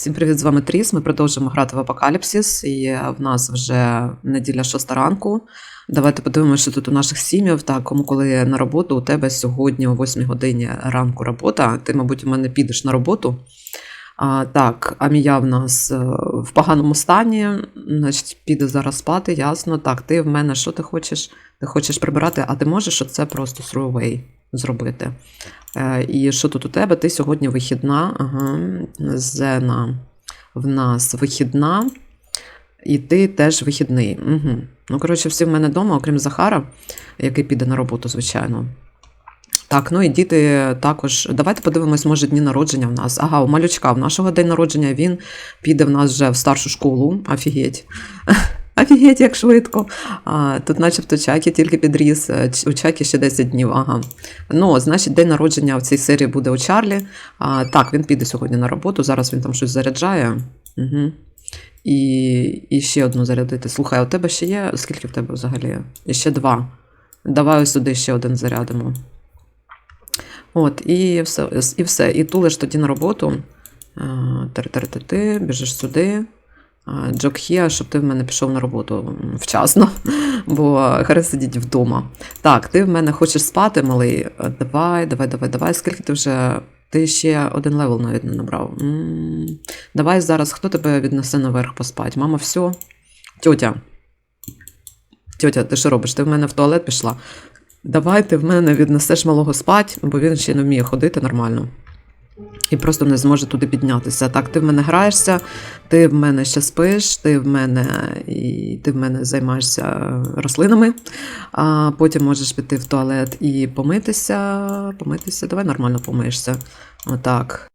Всім привіт, з вами Тріс. Ми продовжуємо грати в Апокаліпсис. І в нас вже неділя шоста ранку. Давайте подивимося, що тут у наших сім'їв. Так, кому коли на роботу у тебе сьогодні о 8 годині ранку робота. Ти, мабуть, у мене підеш на роботу. А, так, Амія в нас е, в поганому стані, значить, піде зараз спати, ясно. Так, ти в мене що ти хочеш? Ти хочеш прибирати, а ти можеш оце просто throwaway зробити. Е, і що тут у тебе? Ти сьогодні вихідна. Ага. Зена в нас вихідна, і ти теж вихідний. Угу. Ну, коротше, всі в мене вдома, окрім Захара, який піде на роботу, звичайно. Так, ну і діти також. Давайте подивимось, може, дні народження в нас. Ага, у малючка в нашого день народження він піде в нас вже в старшу школу. Офігеть. Офігеть, як швидко. А, Тут, начебто, Чакі тільки підріс. Е, У Чакі ще 10 днів. Ага. Ну, значить, день народження в цій серії буде у Чарлі. А, Так, він піде сьогодні на роботу. Зараз він там щось заряджає. Угу. І, і ще одну зарядити. Слухай, у тебе ще є? Скільки в тебе взагалі? І ще два. Давай сюди ще один зарядимо. От, і все. І все. І тулиш тоді на роботу. Тер-тер-ти, біжиш сюди. Джокхія, щоб ти в мене пішов на роботу вчасно, бо хай сидіть вдома. Так, ти в мене хочеш спати, малий. Давай, давай, давай, давай. Скільки ти вже. Ти ще один левел навіть не набрав. М-м-м. Давай зараз, хто тебе віднесе наверх поспать? Мама, все. Тьотя. Тьотя, ти що робиш? Ти в мене в туалет пішла. Давай ти в мене віднесеш малого спать, бо він ще не вміє ходити нормально. І просто не зможе туди піднятися. Так, ти в мене граєшся, ти в мене ще спиш, ти в мене і ти в мене займаєшся рослинами, а потім можеш піти в туалет і помитися. Помитися, давай нормально помиєшся. Отак.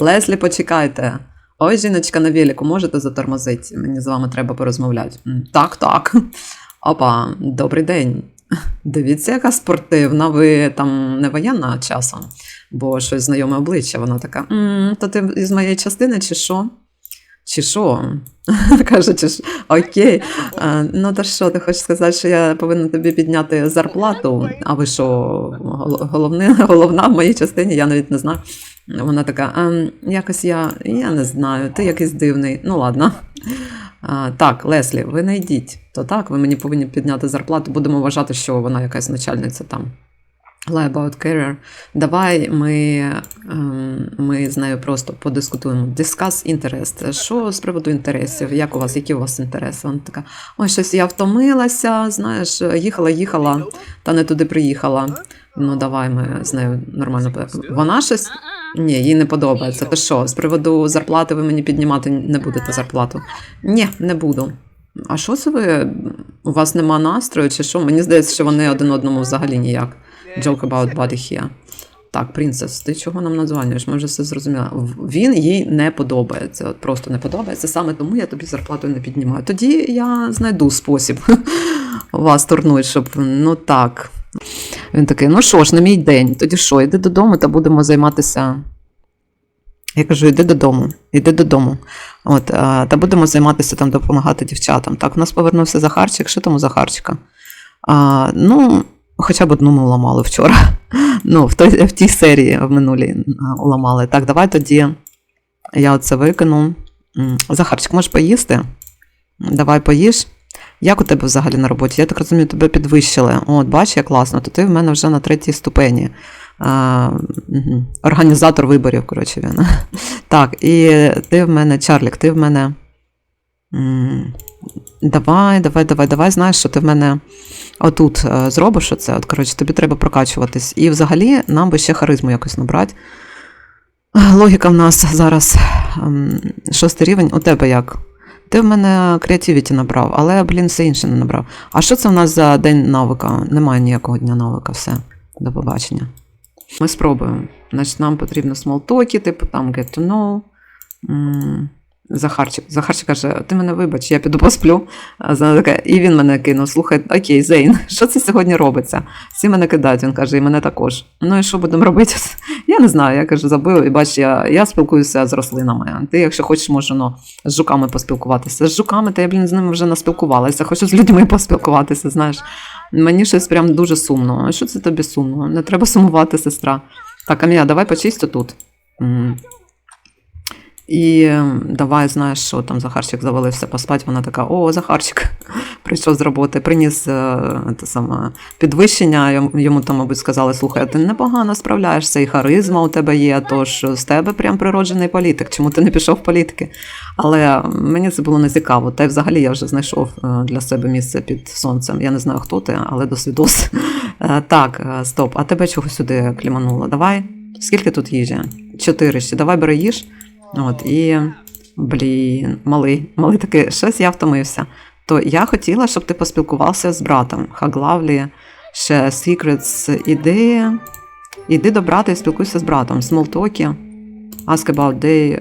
Леслі, почекайте. Ой, жіночка на велику, можете затормозити? Мені з вами треба порозмовляти. Так, так. Опа, добрий день. Дивіться, яка спортивна, ви там не воєнна часом, бо щось знайоме обличчя, вона така. «М, То ти із моєї частини, чи що? Чи що? Каже, чи ж окей. Ну то що, ти хочеш сказати, що я повинна тобі підняти зарплату? А ви що, головне, головна в моїй частині, я навіть не знаю. Вона така, якось я, я не знаю, ти якийсь дивний. Ну ладно. Так, Леслі, ви не йдіть. То так, ви мені повинні підняти зарплату. Будемо вважати, що вона якась начальниця там. About career. Давай ми, ем, ми з нею просто подискутуємо. Discuss interest. Що з приводу інтересів? Як у вас, які у вас інтереси? Вона така, ой, щось я втомилася, знаєш, їхала, їхала, та не туди приїхала. Ну, давай ми з нею нормально. Вона щось. Ні, їй не подобається. Ти що, з приводу зарплати ви мені піднімати не будете зарплату? Ні, не буду. А що це ви? У вас нема настрою, чи що? Мені здається, що вони один одному взагалі ніяк. Joke about body here. Так, принцес, ти чого нам надзванюєш? Ми вже все зрозуміли. Він їй не подобається. От просто не подобається. Саме тому я тобі зарплату не піднімаю. Тоді я знайду спосіб вас турнути, щоб ну так. Він такий: ну що ж, на мій день, тоді що, йди додому та будемо займатися. Я кажу, йди додому, йди додому. От, та будемо займатися там, допомагати дівчатам. Так, у нас повернувся Захарчик. Що там у Захарчика? А, ну, хоча б одну ми уламали вчора. Ну, в, той, в тій серії в минулій уламали. Так, давай тоді я оце викину. Захарчик, можеш поїсти? Давай поїж. Як у тебе взагалі на роботі? Я так розумію, тебе підвищили. От, бач, як класно, то ти в мене вже на третій ступені. А. Організатор виборів, коротше, він. Так, і ти в мене, Чарлік, ти в мене Давай, давай, давай, давай. Знаєш, що ти в мене отут е, зробиш оце. От, коротше, тобі треба прокачуватись. І взагалі нам би ще харизму якось набрати. Логіка в нас зараз ем, шостий рівень. У тебе як? Ти в мене креативіті набрав, але, блін, все інше не набрав. А що це в нас за день навика? Немає ніякого дня навика, все. До побачення. Ми спробуємо. Значить, нам потрібно смолтоки, типу там get to know. Захарчик. Захарчик каже: ти мене вибач, я піду посплю. І він мене кинув. Слухай, окей, Зейн, що це сьогодні робиться? Всі мене кидають, він каже, і мене також. Ну і що будемо робити? Я не знаю, я кажу, забив, і бач, я, я спілкуюся з рослинами. Ти, якщо хочеш, може, ну, з жуками поспілкуватися. З жуками, то я, блін, з ними вже наспілкувалася. Хочу з людьми поспілкуватися, знаєш. Мені щось прям дуже сумно. Що це тобі сумно? Не треба сумувати, сестра. Так, Амія, давай почисти тут. І ем, давай, знаєш, що там Захарчик завалився поспати. Вона така: о, Захарчик прийшов з роботи, приніс те саме підвищення. Йому, йому там, мабуть, сказали: слухай, ти непогано справляєшся, і харизма у тебе є, тож з тебе прям природжений політик. Чому ти не пішов в політики? Але мені це було не цікаво. Та й взагалі я вже знайшов е, для себе місце під сонцем. Я не знаю, хто ти, але досвідос. Е, Так, е, стоп, а тебе чого сюди клімануло? Давай. Скільки тут їжі? Чотири ще. Давай бери їж. От, і, блін, малий, малий такий, щось я втомився. То я хотіла, щоб ти поспілкувався з братом. Хаглавлі, ще Secrets, іди, іди до брата і спілкуйся з братом. Смолтокі. Ask about day,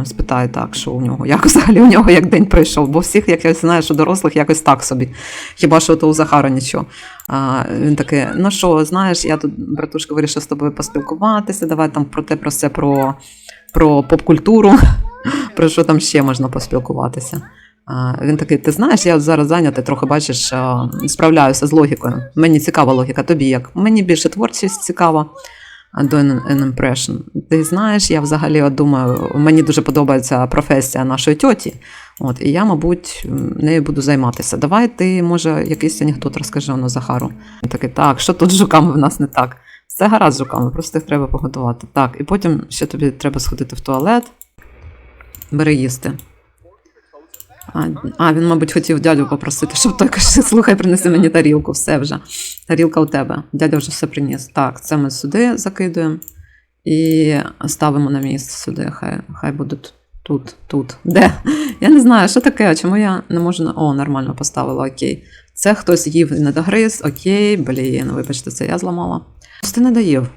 е, спитай так, що у нього, як взагалі у нього як день пройшов, бо всіх, як я знаю, що дорослих якось так собі. Хіба що то у Захара нічого. А, він такий, ну що, знаєш, я тут, братушка, вирішив з тобою поспілкуватися, давай там про те, про все, про, про поп-культуру, про що там ще можна поспілкуватися. Він такий, ти знаєш, я зараз зайнятий, трохи бачиш, справляюся з логікою. Мені цікава логіка, тобі як? Мені більше творчість цікава. An an impression. Ти знаєш, я взагалі от думаю, мені дуже подобається професія нашої тьоті. От, і я, мабуть, нею буду займатися. Давай ти, може, якийсь анекдот розкажи воно Захару. Він такий, так, що тут з жуками в нас не так? Все гаразд з жуками, просто їх треба погодувати. Так, і потім ще тобі треба сходити в туалет. Бери їсти. А, а, він, мабуть, хотів дядю попросити, щоб той каже, слухай, принеси мені тарілку, все вже. Тарілка у тебе. Дядя вже все приніс. Так, це ми сюди закидуємо і ставимо на місце сюди. Хай, хай будуть тут, тут. Де? Я не знаю, що таке, чому я не можу. О, нормально поставила, окей. Це хтось їв і не догриз, окей, блін, вибачте, це я зламала. Ти не доїв.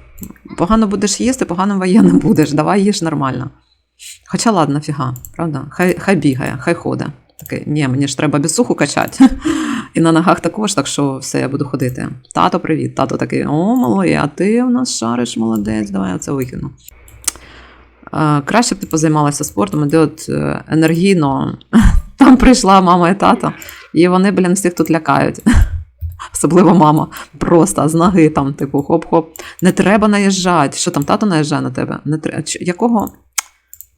Погано будеш їсти, поганим воєнним будеш. Давай їж нормально. Хоча ладно, фіга, правда? Хай, хай бігає, хай ходить. Такий, ні, мені ж треба бісуху качати. І на ногах також, так що все, я буду ходити. Тато, привіт. Тато такий, о, малий, а ти у нас шариш, молодець, давай я це викину. Е, Краще б ти позаймалася спортом, де от е, енергійно там прийшла мама і тато, і вони, блін, всіх тут лякають. Особливо мама. Просто з ноги там, типу, хоп-хоп. Не треба наїжджати. Що там, тато наїжджає на тебе? Не Ч- Якого?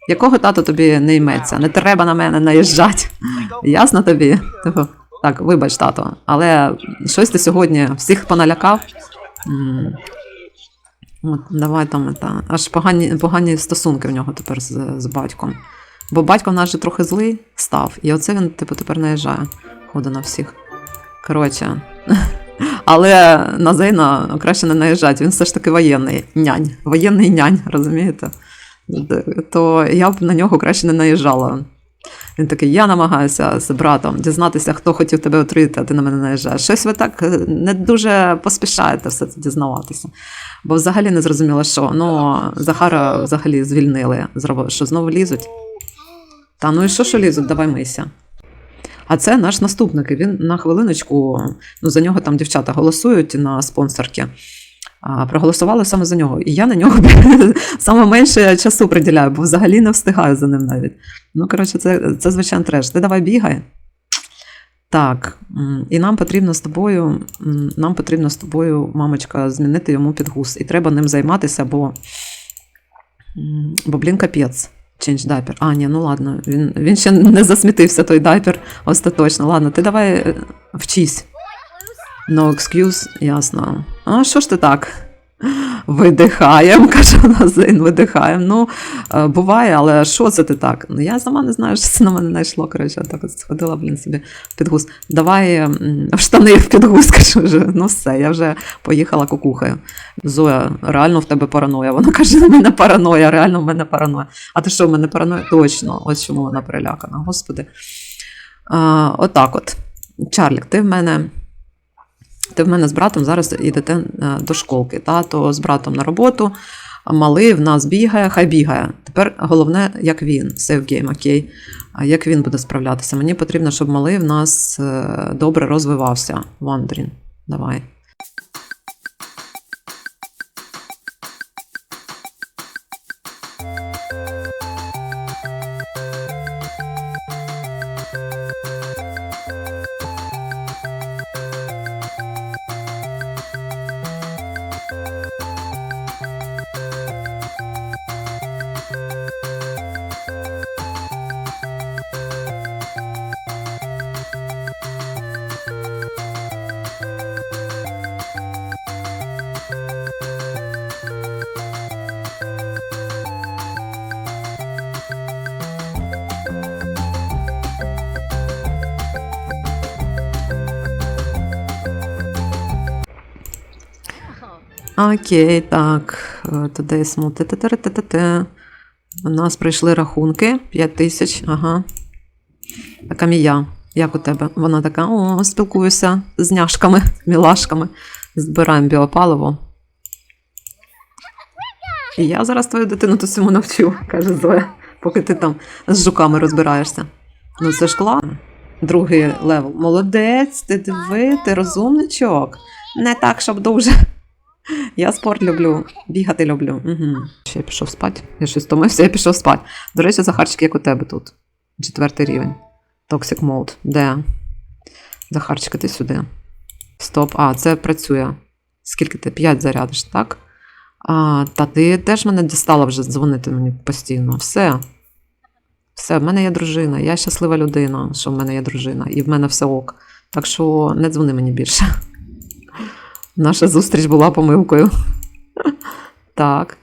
Якого тато тобі не йметься? Не треба на мене наїжджати. Ясно тобі? Типу, так, вибач, тато, але щось ти сьогодні всіх поналякав. От, давай там, та, аж погані, погані стосунки в нього тепер з, з батьком. Бо батько в нас же трохи злий став, і оце він, типу, тепер наїжджає. Ходить на всіх. Коротше. Але на Зейна краще не наїжджати, він все ж таки воєнний нянь. Воєнний нянь, розумієте? То я б на нього краще не наїжджала. Він такий: я намагаюся з братом дізнатися, хто хотів тебе отруїти, а ти на мене наїжджаєш. Щось ви так е, не дуже поспішаєте все це дізнаватися. Бо взагалі не зрозуміло, що. Ну, Захара взагалі звільнили, що знову лізуть. Та ну і що, що лізуть, давай мийся. А це наш наступник. і Він на хвилиночку, ну за нього там дівчата голосують на спонсорки. Проголосували саме за нього. І я на нього саме менше часу приділяю, бо взагалі не встигаю за ним навіть. Ну, коротше, це, це звичайно треш. Ти давай бігай. Так, і нам потрібно з тобою, нам потрібно з тобою, мамочка, змінити йому підгуз. І треба ним займатися, бо, бо блін, капець. Change diaper. А, ні, ну ладно, він, він ще не засмітився той дайпер остаточно. Ладно, ти давай е, вчись. No excuse, ясно. А що ж ти так? Видихаємо, каже Назин, видихаємо. Ну, е, буває, але що це ти так? Ну, я сама не знаю, що це на мене знайшло. Коротше, так от сходила, блін, собі в підгуз. Давай в штани в підгуз, кажу вже. Ну все, я вже поїхала кукухою. Зоя, реально в тебе параноя. Вона каже, в мене параноя, реально в мене параноя. А ти що, в мене параноя? Точно, ось чому вона перелякана. Господи. А, отак от. Чарлік, ти в мене. Ти в мене з братом зараз йдете е, до школки, тато з братом на роботу, малий в нас бігає, хай бігає. Тепер головне, як він, save game, окей. Як він буде справлятися? Мені потрібно, щоб малий в нас е, добре розвивався. Вандрін, давай. Окей, так. е, Туди смути. У нас прийшли рахунки 5 тисяч. Ага. Така мія. Як у тебе? Вона така: о, спілкуюся з няшками, мілашками. Збираємо біопаливо. І я зараз твою дитину то всьому навчу, каже Зоя, поки ти там з жуками розбираєшся. Ну, це ж класно. Другий левел. Молодець, ти диви, ти розумничок. Не так, щоб дуже. Я спорт люблю, бігати люблю. Угу. Ще я пішов спати. Я щось втомився, я пішов спати. До речі, Захарчик, як у тебе тут. Четвертий рівень. Toxic Mode. Де? Захарчик, ти сюди. Стоп. А, це працює. Скільки ти? П'ять зарядиш, так? А, та ти теж мене дістала вже дзвонити мені постійно. Все. Все, в мене є дружина. Я щаслива людина, що в мене є дружина, і в мене все ок. Так що не дзвони мені більше. Наша зустріч була помилкою. Так.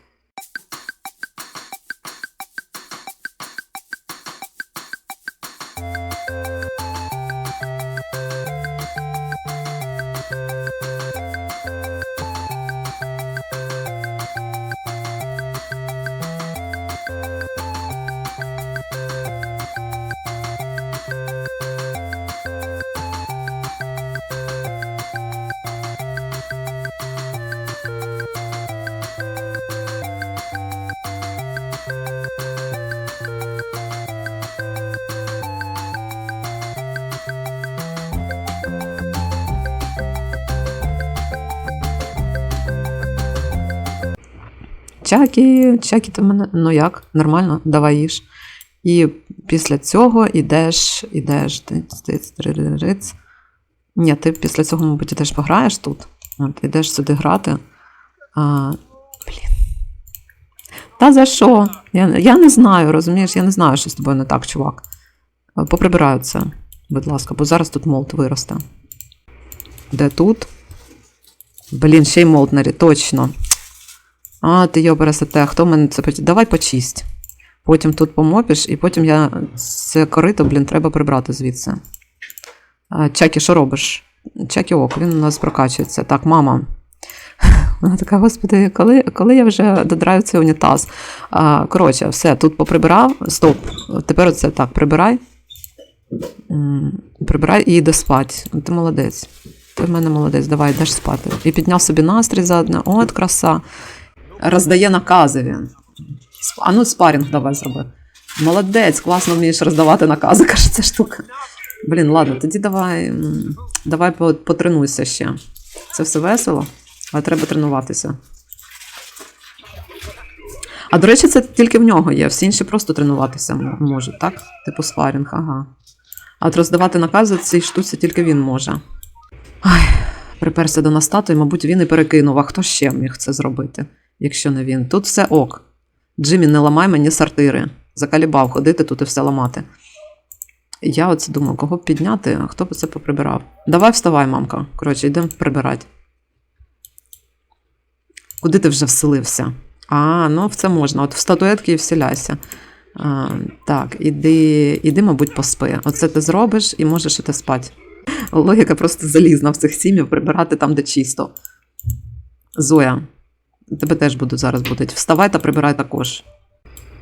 Чакі, чакі, ти мене. Ну як? Нормально, давай їж. І після цього йдеш, триририць. Ні, ти після цього, мабуть, ідеш пограєш тут. От, ідеш сюди грати. А, блін. Та за що? Я, я не знаю, розумієш, я не знаю, що з тобою не так, чувак. Поприбираю це, будь ласка, бо зараз тут молот виросте. Де тут? Блін, ще й молот нарі, точно. А, ти його пересете, хто мене це поч- Давай почисть. Потім тут помопиш, і потім я це корито, блін, треба прибрати звідси. Чакі, що робиш? Чакі ок, він у нас прокачується. Так, мама. Вона така, господи, коли, коли я вже додраю цей унітаз? А, коротше, все, тут поприбирав. Стоп. Тепер оце так, прибирай. Прибирай і йди спати. Ти молодець. Ти в мене молодець, давай йдеш спати. І підняв собі настрій задне. От краса. Роздає накази він. А ну, спарінг давай зроби. Молодець, класно вмієш роздавати накази, каже ця штука. Блін, ладно, тоді давай, давай потренуйся ще. Це все весело, але треба тренуватися. А до речі, це тільки в нього є. Всі інші просто тренуватися можуть, так? Типу спарінг, ага. А от роздавати накази цій штуці тільки він може. Ай, приперся до нас тато, і, мабуть, він і перекинув. А хто ще міг це зробити, якщо не він? Тут все ок. Джиммі, не ламай мені сортири. Закалібав ходити тут і все ламати. Я оце думаю, кого б підняти, а хто б це поприбирав. Давай вставай, мамка. Коротше, йдемо прибирати. Куди ти вже вселився? А, ну в це можна. От в статуетки і вселяйся. А, так, іди, іди, мабуть, поспи. Оце ти зробиш і можеш іти спати. Логіка просто залізна в цих сім'ях прибирати там, де чисто. Зоя, тебе теж буду зараз будуть. Вставай та прибирай також.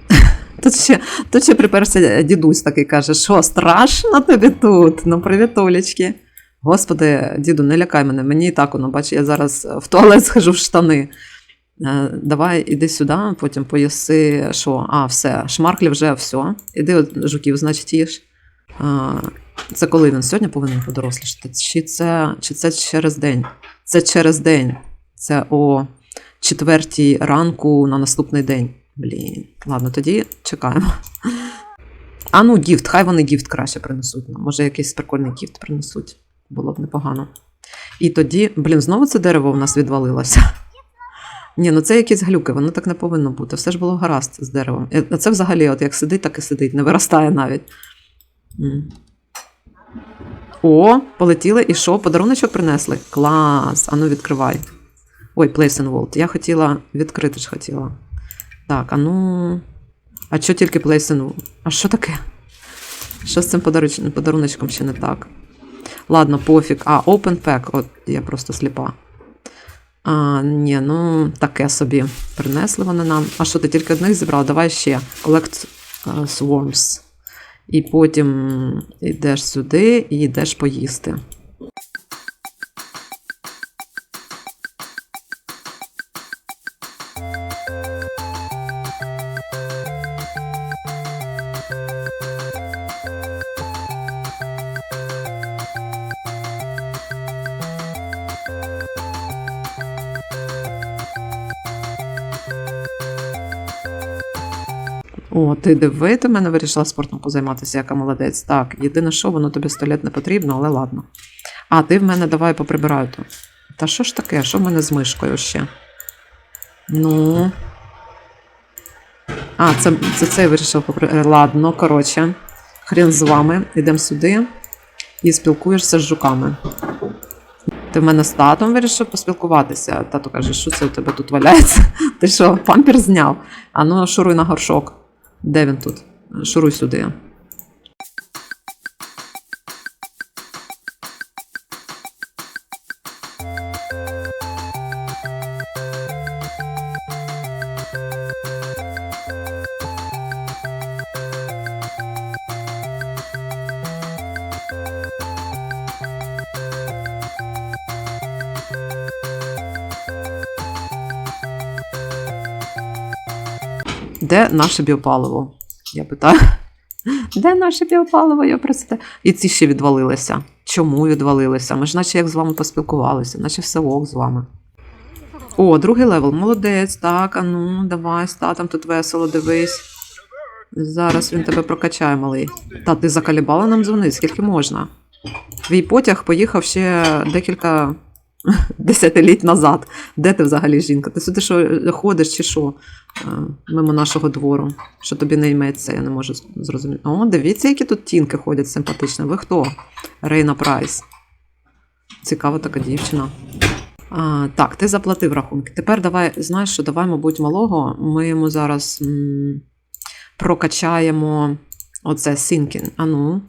Тут ще, тут ще приперся дідусь такий каже: що страшно тобі тут? Ну, привіт, Олечки. Господи, діду, не лякай мене, мені і так воно, бач, я зараз в туалет схожу в штани. Е, Давай іди сюди, потім поїси, що? А, все, шмарклі вже все. Іди жуків, значить, їж. А, Це коли він сьогодні повинен подорослішати? Чи це, чи це через день? Це через день. Це о четвертій ранку на наступний день. Блін. Ладно, тоді чекаємо. А ну, гіфт, хай вони гіфт краще принесуть. нам. Може, якийсь прикольний гіфт принесуть. Було б непогано. І тоді, блін, знову це дерево в нас відвалилося. Ні, ну це якісь глюки, воно так не повинно бути. Все ж було гаразд з деревом. І Це взагалі, от як сидить, так і сидить, не виростає навіть. О, полетіли, і що? Подаруночок принесли? Клас! Ану, відкривай. Ой, Place in World. Я хотіла відкрити ж хотіла. Так, а ну. А що тільки Place in World? А що таке? Що з цим подаруночком ще не так? Ладно, пофіг. А, Open Pack. От я просто сліпа. А, ні, ну таке собі. Принесли вони нам. А що ти тільки одних зібрав? Давай ще. Collect е, Swarms. І потім йдеш сюди і йдеш поїсти. Ти диви, ти мене вирішила спортом позайматися, яка молодець. Так, єдине, що воно тобі сто літ не потрібно, але ладно. А, ти в мене давай поприбираю тут. Та що ж таке? Що в мене з мишкою ще? Ну. А, це, це цей вирішив поприбирати. Ладно, коротше. Хрін з вами. Йдемо сюди і спілкуєшся з жуками. Ти в мене з татом вирішив поспілкуватися. Тато каже, що це у тебе тут валяється? Ти що, пампір зняв? А ну, шуруй на горшок. Де він тут? Шуруй сюди. Де наше біопаливо? Я питаю. Де наше біопаливо? Я просите. І ці ще відвалилися. Чому відвалилися? Ми ж наче як з вами поспілкувалися, наче все ок з вами. О, другий левел. Молодець. Так, а ну, давай, з татом тут весело, дивись. Зараз він тебе прокачає, малий. Та ти закалібала нам дзвонить, скільки можна? Твій потяг поїхав ще декілька десятиліть назад. Де ти взагалі жінка? Ти сюди що ходиш чи що? Е, Мимо нашого двору. Що тобі не йметься, я не можу зрозуміти. О, дивіться, які тут тінки ходять симпатичні. Ви хто? Рейна Прайс. Цікава така дівчина. А, так, ти заплатив рахунки. Тепер давай, знаєш що, давай, мабуть, малого. Ми йому зараз м, прокачаємо оце Сінкін. Ану,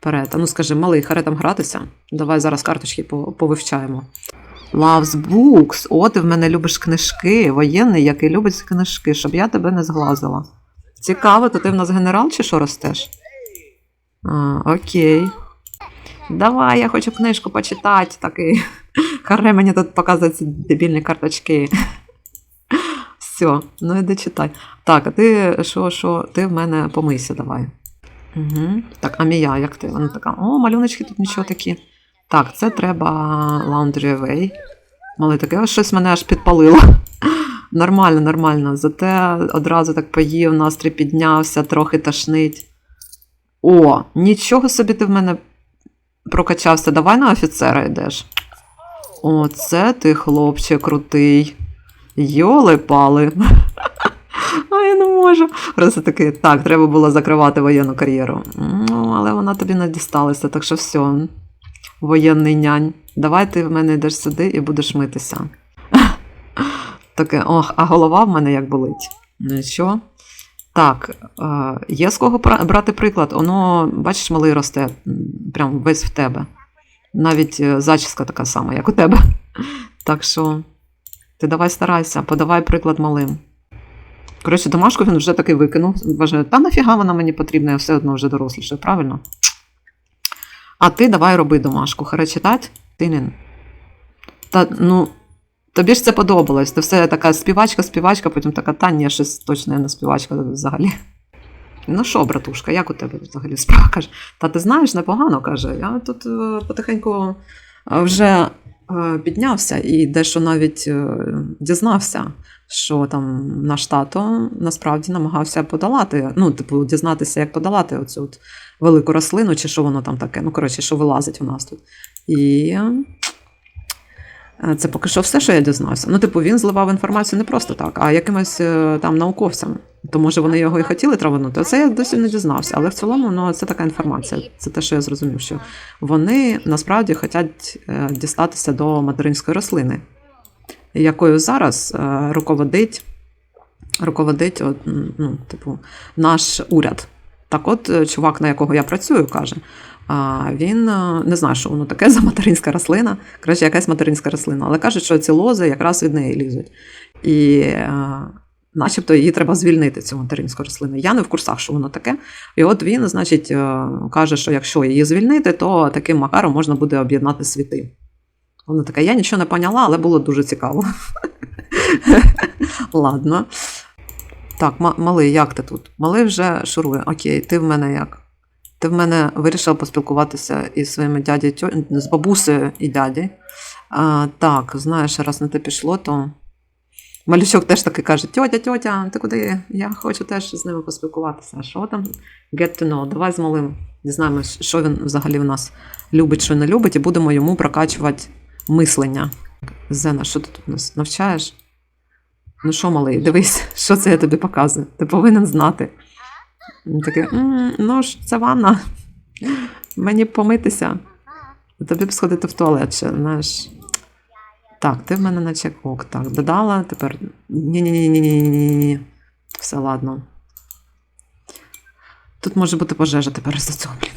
вперед. Ану, скажи, малий, харе там гратися. Давай зараз карточки повивчаємо. Loves Books. О, ти в мене любиш книжки. Воєнний, який любить книжки, щоб я тебе не зглазила. Цікаво, то ти в нас генерал чи що ростеш? А, окей. Давай, я хочу книжку почитати. Такий. Харе мені тут показують ці дебільні карточки. Все, ну іди читай. Так, а ти що, що? Ти в мене помийся, давай. Угу. Так, а Мія, як ти? Вона така, о, малюночки тут нічого такі. Так, це треба Laundry Away. Малий таке, ось щось мене аж підпалило. Нормально, нормально. Зате одразу так поїв, настрій піднявся, трохи тошнить. О, нічого собі ти в мене прокачався. Давай на офіцера йдеш. О, це ти, хлопче, крутий. Йоли пали. А я не можу. Просто такий, так, треба було закривати воєнну кар'єру. Ну, але вона тобі не дісталася, так що все. Воєнний нянь. Давай ти в мене йдеш сюди і будеш митися. Таке, ох, а голова в мене як болить. Ну що? Так, е, є з кого брати приклад. Воно, бачиш, малий росте, прям весь в тебе. Навіть е, зачіска така сама, як у тебе. Так що ти давай старайся, подавай приклад малим. Коротше, домашку він вже таки викинув. Вважає, та нафіга вона мені потрібна, я все одно вже доросліше, правильно? А ти давай роби домашку. Харе читать? Тинін. Та ну, тобі ж це подобалось. Ти все така співачка, співачка, потім така, та ні, щось точно я не співачка взагалі. Ну що, братушка, як у тебе взагалі справа? Каже, та ти знаєш, непогано каже. Я тут е, потихеньку е, вже е, піднявся і дещо навіть дізнався, що там наш тато насправді намагався подолати, ну, типу, дізнатися, як подолати оцю от велику рослину, чи що воно там таке. Ну, коротше, що вилазить у нас тут. І е, це поки що все, що я дізнався. Ну, типу, він зливав інформацію не просто так, а якимось е, там науковцям. То може вони його і хотіли траванути. Це я досі не дізнався. Але в цілому, ну, це така інформація. Це те, що я зрозумів, що вони насправді хочуть е, дістатися до материнської рослини, якою зараз е, руководить, руководить от, ну, типу, наш уряд. Так от, е, чувак, на якого я працюю, каже, він е, не знає, що воно таке за материнська рослина, краще якась материнська рослина, але каже, що ці лози якраз від неї лізуть. І начебто її треба звільнити, цю материнську рослину. Я не в курсах, що воно таке. І от він, значить, каже, що якщо її звільнити, то таким макаром можна буде об'єднати світи. Вона така, я нічого не поняла, але було дуже цікаво. Ладно. Так, малий, як ти тут? Малий вже шурує. Окей, ти в мене як? Ти в мене вирішив поспілкуватися із своїми дяді, з бабусею і дяді. А, так, знаєш, раз на те пішло, то малючок теж таки каже: тьотя, тьотя, ти куди? Я хочу теж з ними поспілкуватися. Що там? Get to know. Давай з малим дізнаємось, що він взагалі в нас любить, що не любить, і будемо йому прокачувати мислення. Зена, що ти тут нас навчаєш? Ну що, малий, дивись, що це я тобі показую. Ти повинен знати. Він такий, «М, ну ж, це ванна. Мені б помитися. Тобі б сходити в туалет ще, знаєш. Так, ти в мене наче ок. Так, додала, тепер. Ні-ні-ні-ні-ні-ні. Все, ладно. Тут може бути пожежа тепер з цього, блін.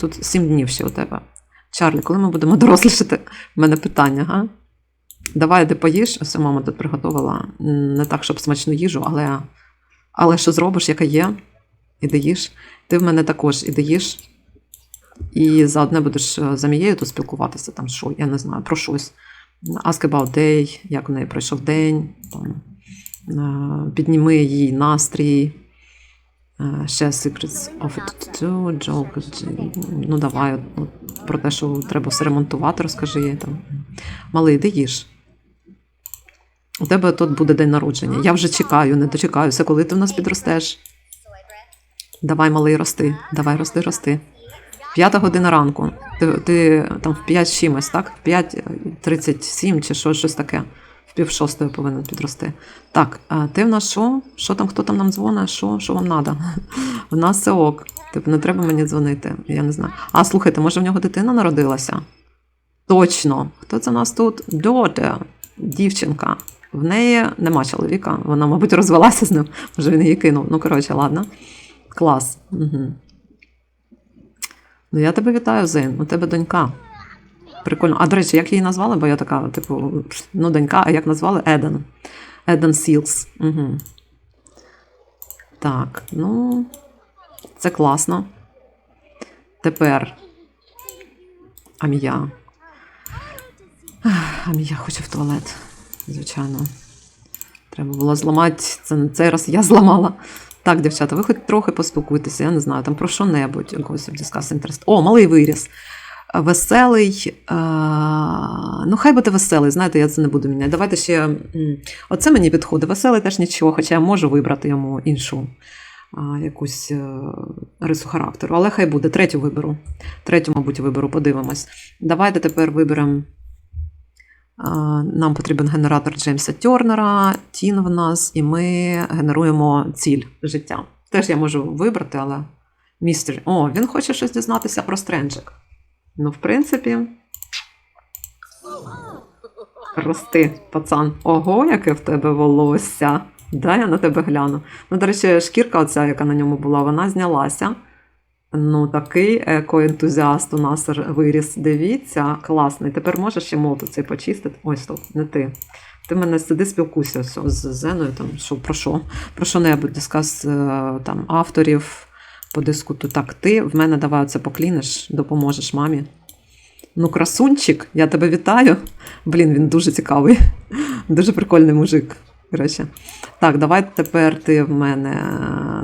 Тут сім днів ще у тебе. Чарлі, коли ми будемо дорослішати? У мене питання, га? Давай, де поїш, ось мама тут приготувала. Не так, щоб смачну їжу, але, але що зробиш, яка є, і їш. Ти в мене також і їш. І заодне будеш е, за Мією тут спілкуватися, там що, я не знаю, про щось. Ask about day, як у неї пройшов день, там, е, підніми їй настрій. Е, Share secrets of it to joke. Ну, давай, про те, що треба все ремонтувати, розкажи їй там. Малий, де їж? У тебе тут буде день народження. Я вже чекаю, не дочекаюся, коли ти в нас підростеш. Давай, малий, рости. Давай, рости, рости. П'ята година ранку. Ти, ти там в 5 чимось, так? В 5.37 чи що, щось таке. В пів шостої повинен підрости. Так, ти в нас що? Що там, хто там нам дзвонить? Що, що вам треба? В нас це ок. Типу, не треба мені дзвонити. Я не знаю. А слухайте, може в нього дитина народилася? Точно. Хто це у нас тут? Доте, дівчинка. В неї нема чоловіка. Вона, мабуть, розвелася з ним. Може, він її кинув. Ну, коротше, ладно. Клас. Угу. Ну, я тебе вітаю, Зин. У тебе донька. Прикольно. А до речі, як її назвали? Бо я така, типу, ну, донька, а як назвали? Еден. Еден Сілс. Угу. Так, ну, це класно. Тепер. Амія. Амія хоче в туалет. Звичайно. Треба було зламати. Це цей раз я зламала. Так, дівчата, ви хоч трохи поспілкуйтеся, я не знаю, там про що-небудь, якогось discuss interest. О, малий виріс. Веселий. Ну, хай буде веселий, знаєте, я це не буду міняти. Давайте ще. Оце мені підходить. Веселий теж нічого, хоча я можу вибрати йому іншу якусь е, рису характеру. Але хай буде. Третю виберу. Третю, мабуть, виберу, подивимось. Давайте тепер виберемо. Нам потрібен генератор Джеймса Тернера, Тін в нас, і ми генеруємо ціль життя. Теж я можу вибрати, але містер. О, він хоче щось дізнатися про Стренджик. Ну, в принципі. рости, пацан. Ого, яке в тебе волосся. Дай я на тебе гляну. Ну, до речі, шкірка, оця, яка на ньому була, вона знялася. Ну, такий екоентузіаст у нас виріс. Дивіться, класний. Тепер можеш ще молоту цей почистити. Ось тут, не ти. Ти мене сиди, спілкуйся з Зеною, там, що, про що? Про що-небудь, дискас е, там, авторів, подискуту. Так, ти в мене давай це покліниш, допоможеш мамі. Ну, красунчик, я тебе вітаю. Блін, він дуже цікавий. Дуже прикольний мужик. Коротше. Так, давай тепер ти в мене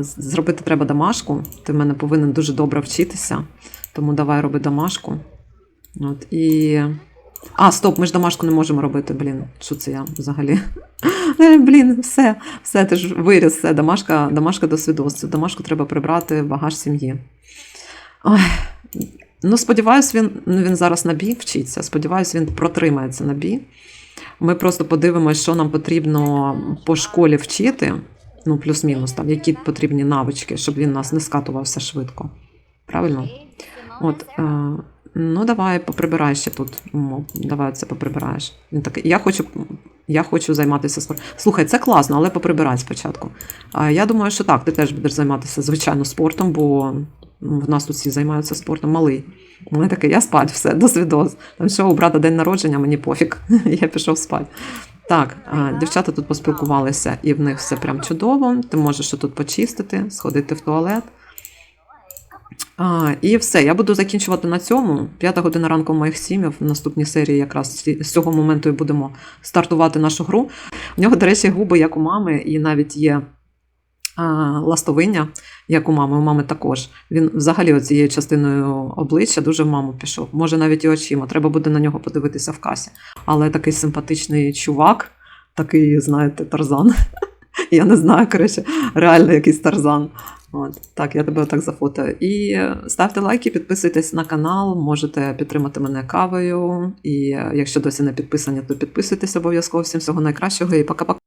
зробити треба домашку. Ти в мене повинен дуже добре вчитися. Тому давай роби домашку. От, і... А, стоп, ми ж домашку не можемо робити. Блін, що це я взагалі? Блін, все, все, ти ж виріс, все, домашка, домашка до свідоцтва. Домашку треба прибрати в багаж сім'ї. Ой. Ну, сподіваюсь, він, ну, він зараз на бі вчиться. Сподіваюсь, він протримається на бі. Ми просто подивимося, що нам потрібно по школі вчити. Ну, плюс-мінус, там, які потрібні навички, щоб він нас не скатувався швидко. Правильно? От, е, ну давай поприбирай ще тут. Мо, Давай це поприбираєш. Він такий, я хочу, я хочу займатися спортом. Слухай, це класно, але поприбирай спочатку. Я думаю, що так, ти теж будеш займатися, звичайно, спортом, бо ну, в нас тут всі займаються спортом малий. Мене такий, я спать, все, до свідос. Там що у брата день народження, мені пофіг. я пішов спать. Так, дівчата тут поспілкувалися, і в них все прям чудово. Ти можеш тут почистити, сходити в туалет. А, і все, я буду закінчувати на цьому. П'ята година ранку моїх сім'їв. В наступній серії якраз з цього моменту і будемо стартувати нашу гру. В нього, до речі, губи, як у мами, і навіть є а, ластовиння, як у мами. У мами також. Він взагалі оцією частиною обличчя дуже в маму пішов. Може, навіть і очима. Треба буде на нього подивитися в касі. Але такий симпатичний чувак, такий, знаєте, тарзан. Я не знаю, коротше, реально якийсь тарзан. От, так, я тебе так зафотаю. І ставте лайки, підписуйтесь на канал, можете підтримати мене кавою. І е, якщо досі не підписані, то підписуйтесь обов'язково. Всім всього найкращого і пока-пока.